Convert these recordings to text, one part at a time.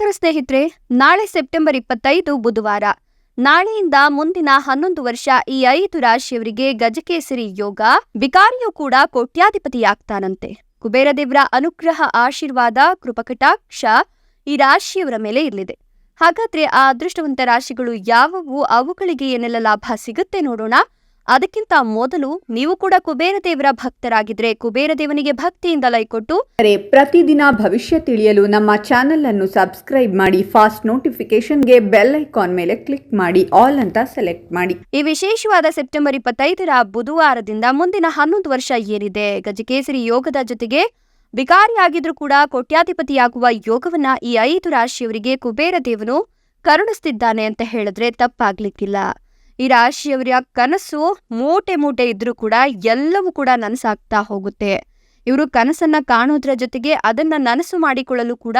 ನಮಸ್ಕಾರ ಸ್ನೇಹಿತರೆ, ನಾಳೆ ಸೆಪ್ಟೆಂಬರ್ ಇಪ್ಪತ್ತೈದು ಬುಧವಾರ. ನಾಳೆಯಿಂದ ಮುಂದಿನ ಹನ್ನೊಂದು ವರ್ಷ ಈ ಐದು ರಾಶಿಯವರಿಗೆ ಗಜಕೇಸರಿ ಯೋಗ, ಬಿಕಾರಿಯು ಕೂಡ ಕೋಟ್ಯಾಧಿಪತಿಯಾಗ್ತಾನಂತೆ. ಕುಬೇರ ದೇವರ ಅನುಗ್ರಹ, ಆಶೀರ್ವಾದ, ಕೃಪಕಟಾಕ್ಷ ಈ ರಾಶಿಯವರ ಮೇಲೆ ಇರಲಿದೆ. ಹಾಗಾದ್ರೆ ಆ ಅದೃಷ್ಟವಂತ ರಾಶಿಗಳು ಯಾವುವು, ಅವುಗಳಿಗೆ ಏನೆಲ್ಲ ಲಾಭ ಸಿಗುತ್ತೆ ನೋಡೋಣ. ಅದಕ್ಕಿಂತ ಮೊದಲು ನೀವು ಕೂಡ ಕುಬೇರ ದೇವರ ಭಕ್ತರಾಗಿದ್ರೆ ಕುಬೇರ ದೇವನಿಗೆ ಭಕ್ತಿಯಿಂದ ಲೈಕ್ ಕೊಟ್ಟು ಪ್ರತಿದಿನ ಭವಿಷ್ಯ ತಿಳಿಯಲು ನಮ್ಮ ಚಾನೆಲ್ ಅನ್ನು ಸಬ್ಸ್ಕ್ರೈಬ್ ಮಾಡಿ ಫಾಸ್ಟ್ ನೋಟಿಫಿಕೇಶನ್ಗೆ ಬೆಲ್ ಐಕಾನ್ ಮೇಲೆ ಕ್ಲಿಕ್ ಮಾಡಿ ಆಲ್ ಅಂತ ಸೆಲೆಕ್ಟ್ ಮಾಡಿ. ಈ ವಿಶೇಷವಾದ ಸೆಪ್ಟೆಂಬರ್ ಇಪ್ಪತ್ತೈದರ ಬುಧವಾರದಿಂದ ಮುಂದಿನ ಹನ್ನೊಂದು ವರ್ಷ ಏನಿದೆ? ಗಜಕೇಸರಿ ಯೋಗದ ಜೊತೆಗೆ ಬಿಕಾರಿಯಾಗಿದ್ರೂ ಕೂಡ ಕೋಟ್ಯಾಧಿಪತಿಯಾಗುವ ಯೋಗವನ್ನ ಈ ಐದು ರಾಶಿಯವರಿಗೆ ಕುಬೇರ ದೇವನು ಕರುಣಿಸ್ತಿದ್ದಾನೆ ಅಂತ ಹೇಳಿದ್ರೆ ತಪ್ಪಾಗ್ಲಿಕ್ಕಿಲ್ಲ. ಈ ರಾಶಿಯವರ ಕನಸು ಮೂಟೆ ಮೂಟೆ ಇದ್ರೂ ಕೂಡ ಎಲ್ಲವೂ ಕೂಡ ನನಸಾಗ್ತಾ ಹೋಗುತ್ತೆ. ಇವರು ಕನಸನ್ನ ಕಾಣೋದ್ರ ಜೊತೆಗೆ ಅದನ್ನ ನನಸು ಮಾಡಿಕೊಳ್ಳಲು ಕೂಡ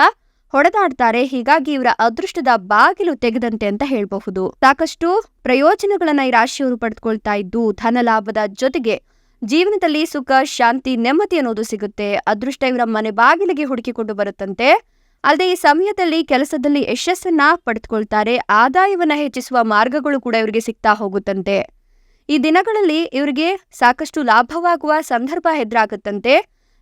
ಹೊಡೆದಾಡ್ತಾರೆ. ಹೀಗಾಗಿ ಇವರ ಅದೃಷ್ಟದ ಬಾಗಿಲು ತೆಗೆದಂತೆ ಅಂತ ಹೇಳಬಹುದು. ಸಾಕಷ್ಟು ಪ್ರಯೋಜನಗಳನ್ನ ಈ ರಾಶಿಯವರು ಪಡೆದುಕೊಳ್ತಾ ಇದ್ದು, ಧನ ಲಾಭದ ಜೊತೆಗೆ ಜೀವನದಲ್ಲಿ ಸುಖ, ಶಾಂತಿ, ನೆಮ್ಮದಿ ಅನ್ನೋದು ಸಿಗುತ್ತೆ. ಅದೃಷ್ಟ ಇವರ ಮನೆ ಬಾಗಿಲಿಗೆ ಹುಡುಕಿಕೊಂಡು ಬರುತ್ತಂತೆ. ಅಲ್ಲದೆ ಈ ಸಮಯದಲ್ಲಿ ಕೆಲಸದಲ್ಲಿ ಯಶಸ್ಸನ್ನ ಪಡೆದುಕೊಳ್ತಾರೆ. ಆದಾಯವನ್ನ ಹೆಚ್ಚಿಸುವ ಮಾರ್ಗಗಳು ಕೂಡ ಇವರಿಗೆ ಸಿಗ್ತಾ ಹೋಗುತ್ತಂತೆ. ಈ ದಿನಗಳಲ್ಲಿ ಇವರಿಗೆ ಸಾಕಷ್ಟು ಲಾಭವಾಗುವ ಸಂದರ್ಭ ಎದುರಾಗುತ್ತಂತೆ.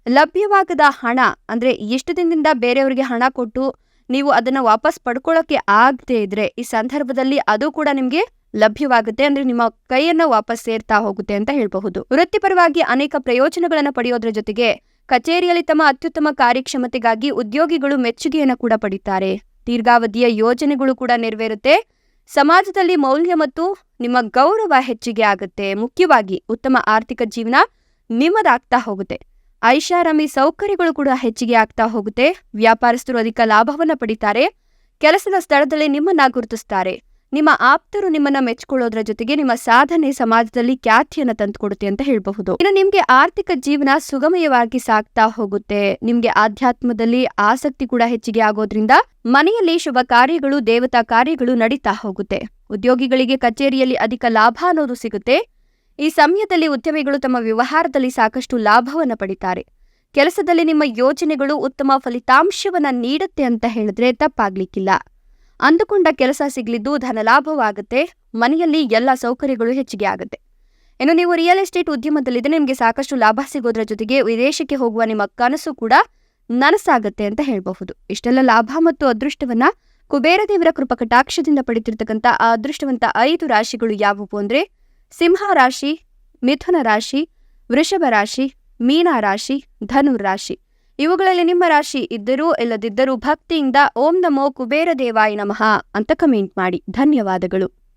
ಲಭ್ಯವಾಗದ ಹಣ, ಅಂದ್ರೆ ಇಷ್ಟು ದಿನದಿಂದ ಬೇರೆಯವರಿಗೆ ಹಣ ಕೊಟ್ಟು ನೀವು ಅದನ್ನ ವಾಪಸ್ ಪಡ್ಕೊಳ್ಳೋಕೆ ಆಗದೆ ಇದ್ರೆ ಈ ಸಂದರ್ಭದಲ್ಲಿ ಅದು ಕೂಡ ನಿಮ್ಗೆ ಲಭ್ಯವಾಗುತ್ತೆ, ಅಂದ್ರೆ ನಿಮ್ಮ ಕೈಯನ್ನ ವಾಪಸ್ ಸೇರ್ತಾ ಹೋಗುತ್ತೆ ಅಂತ ಹೇಳಬಹುದು. ವೃತ್ತಿಪರವಾಗಿ ಅನೇಕ ಪ್ರಯೋಜನಗಳನ್ನು ಪಡೆಯೋದ್ರ ಜೊತೆಗೆ ಕಚೇರಿಯಲ್ಲಿ ತಮ್ಮ ಅತ್ಯುತ್ತಮ ಕಾರ್ಯಕ್ಷಮತೆಗಾಗಿ ಉದ್ಯೋಗಿಗಳು ಮೆಚ್ಚುಗೆಯನ್ನು ಕೂಡ ಪಡಿತಾರೆ. ದೀರ್ಘಾವಧಿಯ ಯೋಜನೆಗಳು ಕೂಡ ನೆರವೇರುತ್ತೆ. ಸಮಾಜದಲ್ಲಿ ಮೌಲ್ಯ ಮತ್ತು ನಿಮ್ಮ ಗೌರವ ಹೆಚ್ಚಿಗೆ ಆಗುತ್ತೆ. ಮುಖ್ಯವಾಗಿ ಉತ್ತಮ ಆರ್ಥಿಕ ಜೀವನ ನಿಮ್ಮದಾಗ್ತಾ ಹೋಗುತ್ತೆ. ಐಷಾರಾಮಿ ಸೌಕರ್ಯಗಳು ಕೂಡ ಹೆಚ್ಚಿಗೆ ಆಗ್ತಾ ಹೋಗುತ್ತೆ. ವ್ಯಾಪಾರಸ್ಥರು ಅಧಿಕ ಲಾಭವನ್ನ ಪಡಿತಾರೆ. ಕೆಲಸದ ಸ್ಥಳದಲ್ಲಿ ನಿಮ್ಮನ್ನ ಗುರುತಿಸ್ತಾರೆ. ನಿಮ್ಮ ಆಪ್ತರು ನಿಮ್ಮನ್ನ ಮೆಚ್ಕೊಳ್ಳೋದ್ರ ಜೊತೆಗೆ ನಿಮ್ಮ ಸಾಧನೆ ಸಮಾಜದಲ್ಲಿ ಖ್ಯಾತಿಯನ್ನ ತಂದುಕೊಡುತ್ತೆ ಅಂತ ಹೇಳಬಹುದು. ಇನ್ನು ನಿಮ್ಗೆ ಆರ್ಥಿಕ ಜೀವನ ಸುಗಮಯವಾಗಿ ಸಾಗ್ತಾ ಹೋಗುತ್ತೆ. ನಿಮ್ಗೆ ಆಧ್ಯಾತ್ಮದಲ್ಲಿ ಆಸಕ್ತಿ ಕೂಡ ಹೆಚ್ಚಿಗೆ ಆಗೋದ್ರಿಂದ ಮನೆಯಲ್ಲಿ ಶುಭ ಕಾರ್ಯಗಳು, ದೇವತಾ ಕಾರ್ಯಗಳು ನಡೀತಾ ಹೋಗುತ್ತೆ. ಉದ್ಯೋಗಿಗಳಿಗೆ ಕಚೇರಿಯಲ್ಲಿ ಅಧಿಕ ಲಾಭ ಅನ್ನೋದು ಸಿಗುತ್ತೆ. ಈ ಸಮಯದಲ್ಲಿ ಉದ್ಯಮಿಗಳು ತಮ್ಮ ವ್ಯವಹಾರದಲ್ಲಿ ಸಾಕಷ್ಟು ಲಾಭವನ್ನ ಪಡಿತಾರೆ. ಕೆಲಸದಲ್ಲಿ ನಿಮ್ಮ ಯೋಜನೆಗಳು ಉತ್ತಮ ಫಲಿತಾಂಶವನ್ನ ನೀಡುತ್ತೆ ಅಂತ ಹೇಳಿದ್ರೆ ತಪ್ಪಾಗ್ಲಿಕ್ಕಿಲ್ಲ. ಅಂದುಕೊಂಡ ಕೆಲಸ ಸಿಗ್ಲಿದ್ದು ಧನಲಾಭವಾಗುತ್ತೆ ಮನೆಯಲ್ಲಿ ಎಲ್ಲ ಸೌಕರ್ಯಗಳು ಹೆಚ್ಚಿಗೆ ಆಗುತ್ತೆ. ಇನ್ನು ನೀವು ರಿಯಲ್ ಎಸ್ಟೇಟ್ ಉದ್ಯಮದಲ್ಲಿದ್ದರೆ ನಿಮಗೆ ಸಾಕಷ್ಟು ಲಾಭ ಸಿಗೋದ್ರ ಜೊತೆಗೆ ವಿದೇಶಕ್ಕೆ ಹೋಗುವ ನಿಮ್ಮ ಕನಸು ಕೂಡ ನನಸಾಗುತ್ತೆ ಅಂತ ಹೇಳಬಹುದು. ಇಷ್ಟೆಲ್ಲ ಲಾಭ ಮತ್ತು ಅದೃಷ್ಟವನ್ನ ಕುಬೇರ ದೇವರ ಕೃಪಕಟಾಕ್ಷದಿಂದ ಪಡಿತಿರ್ತಕ್ಕಂಥ ಆ ಅದೃಷ್ಟವಂತ ಐದು ರಾಶಿಗಳು ಯಾವುವು ಅಂದ್ರೆ ಸಿಂಹ ರಾಶಿ, ಮಿಥುನ ರಾಶಿ, ವೃಷಭ ರಾಶಿ, ಮೀನ ರಾಶಿ ಧನು ರಾಶಿ. ಇವುಗಳಲ್ಲಿ ನಿಮ್ಮ ರಾಶಿ ಇದ್ದರೂ ಇಲ್ಲದಿದ್ದರೂ ಭಕ್ತಿಯಿಂದ ಓಂ ನಮೋ ಕುಬೇರ ದೇವಾಯ ನಮಃ ಅಂತ ಕಮೆಂಟ್ ಮಾಡಿ. ಧನ್ಯವಾದಗಳು.